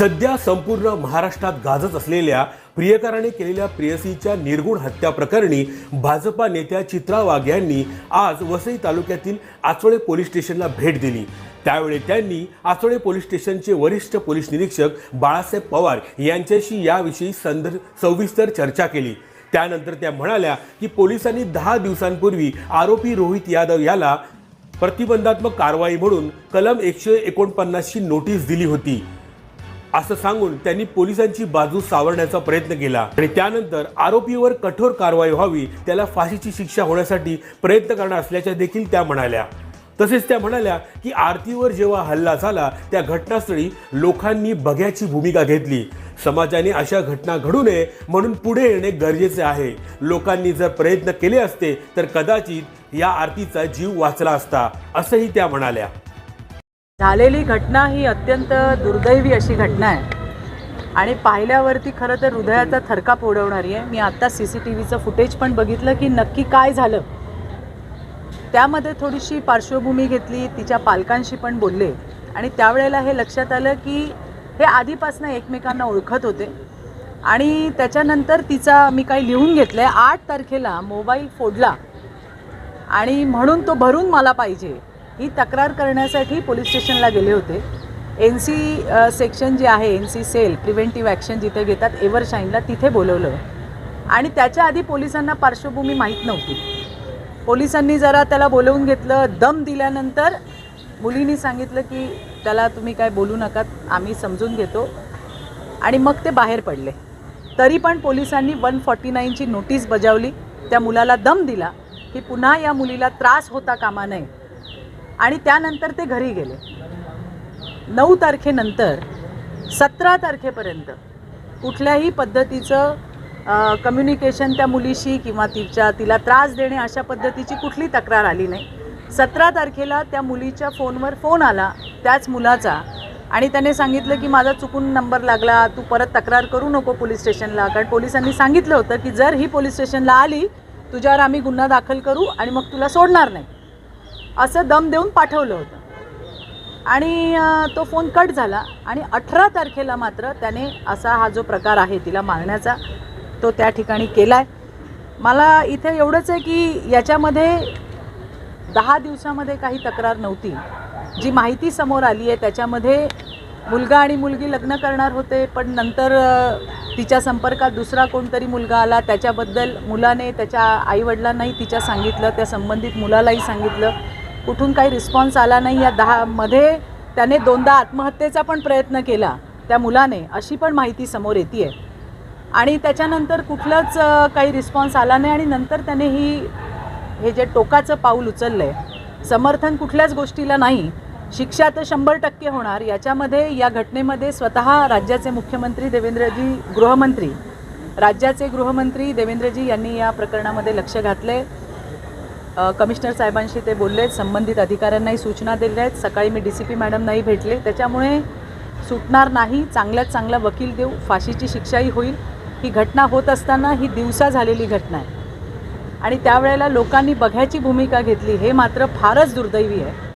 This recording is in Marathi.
सध्या संपूर्ण महाराष्ट्रात गाजत असलेल्या प्रियकराने केलेल्या प्रेयसीच्या निर्गुण हत्या प्रकरणी भाजपा नेत्या चित्रा वाघ यांनी आज वसई तालुक्यातील आचोळे पोलीस स्टेशनला भेट दिली. त्यावेळी त्यांनी आचोळे पोलीस स्टेशनचे वरिष्ठ पोलीस निरीक्षक बाळासाहेब पवार यांच्याशी याविषयी संद सविस्तर चर्चा केली. त्यानंतर त्या म्हणाल्या की पोलिसांनी दहा दिवसांपूर्वी आरोपी रोहित यादव याला प्रतिबंधात्मक कारवाई म्हणून कलम एकशे एकोणपन्नासची नोटीस दिली होती. असं सांगून त्यांनी पोलिसांची बाजू सावरण्याचा प्रयत्न केला. आणि त्यानंतर आरोपीवर कठोर कारवाई व्हावी त्याला फाशीची शिक्षा होण्यासाठी प्रयत्न करणार असल्याच्या देखील त्या म्हणाल्या. तसेच त्या म्हणाल्या की आरतीवर जेव्हा हल्ला झाला त्या घटनास्थळी लोकांनी बघ्याची भूमिका घेतली. समाजाने अशा घटना घडू नये म्हणून पुढे येणे गरजेचे आहे. लोकांनी जर प्रयत्न केले असते तर कदाचित या आरतीचा जीव वाचला असता असंही त्या म्हणाल्या. झालेली घटना ही अत्यंत दुर्दैवी अशी घटना आहे. आणि पाहिल्यावरती खरं तर हृदयाचा थरकाप उडवणारी आहे. मी आत्ता सी सी टी व्हीचं फुटेज पण बघितलं की नक्की काय झालं. त्यामध्ये थोडीशी पार्श्वभूमी घेतली तिच्या पालकांशी पण बोलले. आणि त्यावेळेला हे लक्षात आलं की हे आधीपासून एकमेकांना ओळखत होते. आणि त्याच्यानंतर तिचा मी काही लिहून घेतलं आहे आठ तारखेला मोबाईल फोडला. आणि म्हणून तो भरून मला पाहिजे. ही तक्रार करण्यासाठी पोलीस स्टेशनला गेले होते. एन सी सेक्शन जे आहे N C cell preventive action जिथे घेतात एव्हरशाईनला तिथे बोलवलं. आणि त्याच्या आधी पोलिसांना पार्श्वभूमी माहीत नव्हती. पोलिसांनी जरा त्याला बोलवून घेतलं दम दिल्यानंतर मुलींनी सांगितलं की त्याला तुम्ही काय बोलू नका आम्ही समजून घेतो. आणि मग ते बाहेर पडले. तरी पण पोलिसांनी वन फॉर्टी नाईनची नोटीस बजावली. त्या मुलाला दम दिला की पुन्हा या मुलीला त्रास होता कामा नये. आणि त्यानंतर ते घरी गेले. नऊ तारखेनंतर सतरा तारखेपर्यंत कुठल्याही पद्धतीचं कम्युनिकेशन त्या मुलीशी किंवा तिच्या तिला त्रास देणे अशा पद्धतीची कुठली तक्रार आली नाही. सतरा तारखेला त्या मुलीच्या फोनवर फोन आला त्याच मुलाचा आणि त्याने सांगितलं की माझा चुकून नंबर लागला तू परत तक्रार करू नको पोलीस स्टेशनला. कारण पोलिसांनी सांगितलं होतं की जर ही पोलीस स्टेशनला आली तुझ्यावर आम्ही गुन्हा दाखल करू आणि मग तुला सोडणार नाही. असं दम देऊन पाठवलं होतं. आणि तो फोन कट झाला आणि अठरा तारखेला मात्र त्याने असा हा जो प्रकार आहे तिला मारण्याचा तो त्या ठिकाणी केला आहे मला इथे एवढंच आहे की याच्यामध्ये दहा दिवसामध्ये काही तक्रार नव्हती. जी माहिती समोर आली आहे त्याच्यामध्ये मुलगा आणि मुलगी लग्न करणार होते पण नंतर तिच्या संपर्कात दुसरा कोणतरी मुलगा आला त्याच्याबद्दल मुलाने त्याच्या आईवडिलांनाही तिच्या सांगितलं त्या संबंधित मुलालाही सांगितलं. कुठून काही रिस्पॉन्स आला नाही या दहा मध्ये त्याने दोनदा आत्महत्येचा पण प्रयत्न केला त्या मुलाने अशी पण माहिती समोर येते आहे आणि त्याच्यानंतर कुठलंच काही रिस्पॉन्स आला नाही आणि नंतर त्याने ही हे जे टोकाचं पाऊल उचललं आहे समर्थन कुठल्याच गोष्टीला नाही शिक्षा तर शंभर टक्के होणार याच्यामध्ये या घटनेमध्ये स्वतः राज्याचे मुख्यमंत्री देवेंद्रजी गृहमंत्री राज्याचे गृहमंत्री देवेंद्रजी यांनी या प्रकरणामध्ये लक्ष घातले कमिशनर साहेबांशी ते बोलले आहेत संबंधित अधिकाऱ्यांनाही सूचना दिल्या आहेत. सकाळी मी डी सी पी मॅडमनाही भेटले. त्याच्यामुळे सुटणार नाही. चांगल्यात चांगला वकील देऊ फाशीची शिक्षाही होईल. ही घटना होत असताना ही दिवसा झालेली घटना आहे. आणि त्यावेळेला लोकांनी बघ्याची भूमिका घेतली हे मात्र फारच दुर्दैवी आहे.